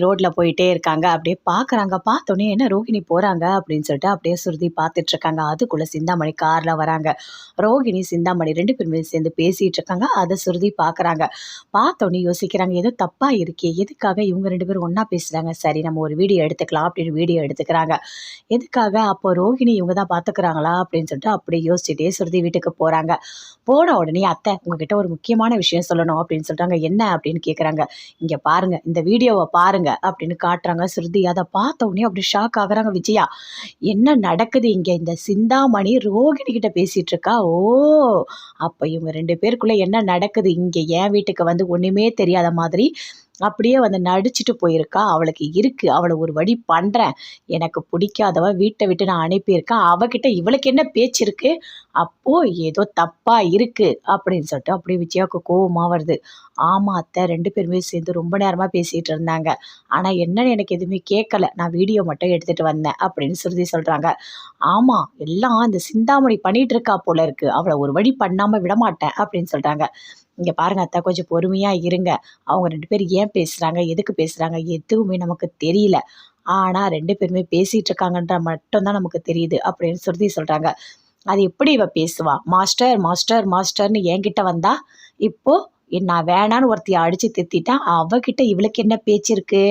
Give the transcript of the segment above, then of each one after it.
ரோட்ல போயிட்டே இருக்காங்க. அப்படியே பார்க்குறாங்க பார்த்தோன்னே என்ன ரோகிணி போகிறாங்க அப்படின்னு சொல்லிட்டு அப்படியே சுருதி பார்த்துட்டு இருக்காங்க. அதுக்குள்ளே சிந்தாமணி காரில் வராங்க. ரோகிணி சிந்தாமணி ரெண்டு பேருமே சேர்ந்து பேசிகிட்டு இருக்காங்க. அதை சுருதி பார்க்குறாங்க பார்த்தோன்னே யோசிக்கிறாங்க ஏதோ தப்பாக இருக்கே. எதுக்காக இவங்க ரெண்டு பேரும் ஒன்றா பேசுகிறாங்க சரி நம்ம ஒரு வீடியோ எடுத்துக்கலாம் அப்படின்னு வீடியோ எடுத்துக்கிறாங்க. எதுக்காக? அப்போ ரோகிணி இவங்க தான் பார்த்துக்கிறாங்களா அப்படின்னு சொல்லிட்டு அப்படியே யோசிச்சுட்டே சுருதி வீட்டுக்கு போகிறாங்க போன உடனே அத்தை உங்ககிட்ட ஒரு முக்கியமான விஷயம் சொல்லணும் அப்படின்னு சொல்கிறாங்க என்ன? அப்படின்னு கேட்குறாங்க இங்கே பாருங்க. இந்த வீடியோவை பாருங்க அப்படின்னு காட்டுறாங்க. ஸ்ருதி அதை பார்த்த உடனே அப்படி ஷாக் ஆகுறாங்க விஜயா. என்ன நடக்குது இங்கே? இந்த சிந்தாமணி ரோகிணி கிட்ட பேசிட்டு இருக்கா? ஓ அப்போ இவங்க ரெண்டு பேருக்குள்ள என்ன நடக்குது? இங்கே என் வீட்டுக்கு வந்து ஒன்றுமே தெரியாத மாதிரி அப்படியே வந்து நடிச்சுட்டு போயிருக்கா. அவளுக்கு இருக்கு. அவளை ஒரு வழி பண்ணுறேன் எனக்கு பிடிக்காதவ வீட்டை விட்டு நான் அனுப்பியிருக்கேன். அவகிட்ட இவளுக்கு என்ன பேச்சு இருக்கு? அப்போ ஏதோ தப்பா இருக்கு அப்படின்னு சொல்லிட்டு அப்படியே விஜயாவுக்கு கோபமாக வருது. ஆமா அத்தை ரெண்டு பேருமே சேர்ந்து ரொம்ப நேரமா பேசிட்டு இருந்தாங்க. ஆனா என்னன்னு எனக்கு எதுவுமே கேட்கல. நான் வீடியோ மட்டும் எடுத்துட்டு வந்தேன் அப்படின்னு சுருதி சொல்றாங்க. ஆமா எல்லாம் அந்த சிந்தாமணி பண்ணிட்டு இருக்கா போல இருக்கு. அவளை ஒரு வழி பண்ணாம விட மாட்டேன் அப்படின்னு சொல்றாங்க. இங்கே பாருங்கள் அத்தை கொஞ்சம் பொறுமையாக இருங்க. அவங்க ரெண்டு பேரும் ஏன் பேசுகிறாங்க எதுக்கு பேசுகிறாங்க எதுவுமே நமக்கு தெரியல. ஆனால் ரெண்டு பேருமே பேசிகிட்டு இருக்காங்கன்ற மட்டும்தான் நமக்கு தெரியுது அப்படின்னு சுருதி சொல்கிறாங்க அது எப்படி இவ பேசுவா? மாஸ்டர் மாஸ்டர் மாஸ்டர்னு என்கிட்ட வந்தா? இப்போ நான் வேணான்னு ஒருத்தைய அடிச்சு தித்திட்டேன் அவகிட்ட இவளுக்கு என்ன பேச்சு இருக்கு?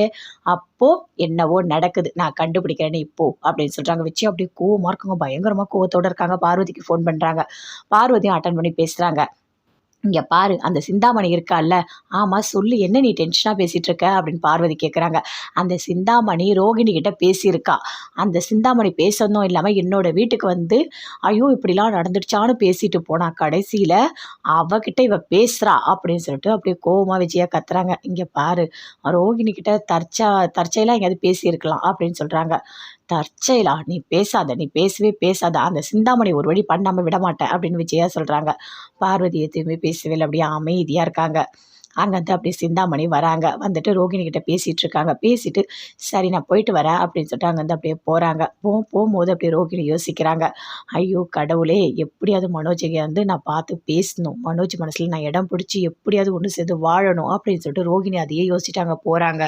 அப்போ என்னவோ நடக்குது. நான் கண்டுபிடிக்கிறேன்னு இப்போ அப்படின்னு சொல்றாங்க. வச்சு அப்படியே கோவமா இருக்காங்க. பயங்கரமா கோவத்தோட இருக்காங்க. பார்வதிக்கு ஃபோன் பண்றாங்க. பார்வதியும் அட்டன் பண்ணி பேசுறாங்க. இங்கே பாரு அந்த சிந்தாமணி இருக்கால்ல ஆமாம் சொல்லு என்ன நீ டென்ஷனாக பேசிகிட்டு இருக்க? அப்படின்னு பார்வதி கேட்குறாங்க அந்த சிந்தாமணி ரோகிணி கிட்ட பேசியிருக்கா. அந்த சிந்தாமணி பேசணும் இல்லாமல் என்னோடய வீட்டுக்கு வந்து ஐயோ இப்படிலாம் நடந்துடுச்சான்னு பேசிட்டு போனா கடைசியில் அவகிட்ட இவ பேசுகிறா அப்படின்னு சொல்லிட்டு அப்படியே கோவமாக விஜயா கத்துறாங்க. இங்கே பாரு ரோகிணி கிட்ட தற்சா தற்செயலாக எங்கேயாவது பேசியிருக்கலாம் அப்படின்னு சொல்கிறாங்க தற்செயலா நீ பேசாத நீ பேசவே பேசாத அந்த சிந்தாமணி ஒரு வழி பண்ணாமல் விட மாட்டேன் அப்படின்னு விஜயா சொல்கிறாங்க பார்வதி எதுவுமே பேசவே இல்லை அப்படியே அமைதியாக இருக்காங்க. அங்கேருந்து அப்படியே சிந்தாமணி வராங்க. வந்துட்டு ரோகிணி கிட்ட பேசிகிட்டு இருக்காங்க. பேசிட்டு சரி நான் போயிட்டு வரேன் அப்படின்னு சொல்லிட்டு அங்கேருந்து அப்படியே போகிறாங்க போ போகும்போது அப்படியே ரோகிணி யோசிக்கிறாங்க. ஐயோ கடவுளே எப்படியாவது மனோஜை வந்து நான் பார்த்து பேசணும். மனோஜ் மனசில் நான் இடம் பிடிச்சி எப்படியாவது ஒன்று சேர்ந்து வாழணும் அப்படின்னு சொல்லிட்டு ரோகிணி அதையே யோசிச்சுட்டு அங்கே போகிறாங்க